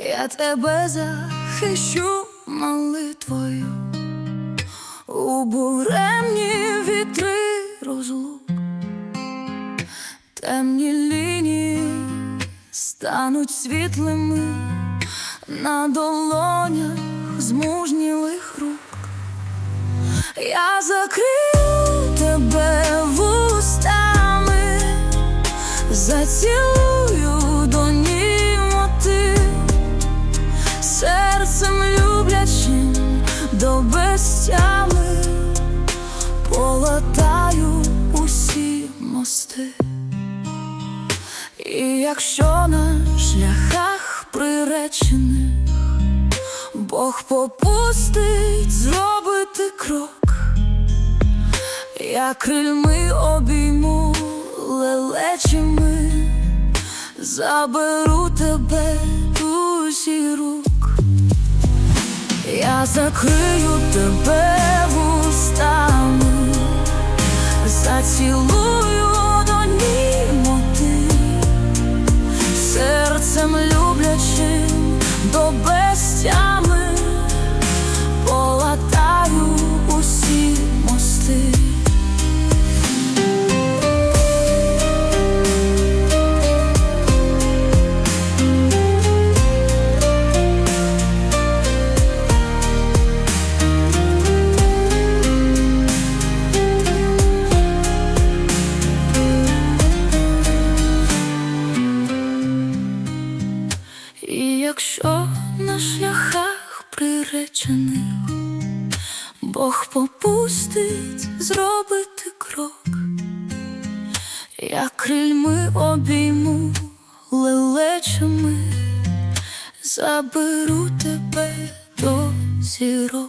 Я тебе захищу молитвою у буремні вітри розлук, темні лінії стануть світлими на долонях змужнілих рук. Я закрию до безтями, полатаю усі мости. І якщо на шляхах приречених Бог попустить зробити крок, я крильми обійму лелечими, заберу тебе усі рук, я закрию тебе вустами, зацілую до німоти, серцем люблячим до безтями, Якщо на шляхах приречених. Бог попустить зробити крок, я крильми обійму лелечами, заберу тебе до зірок.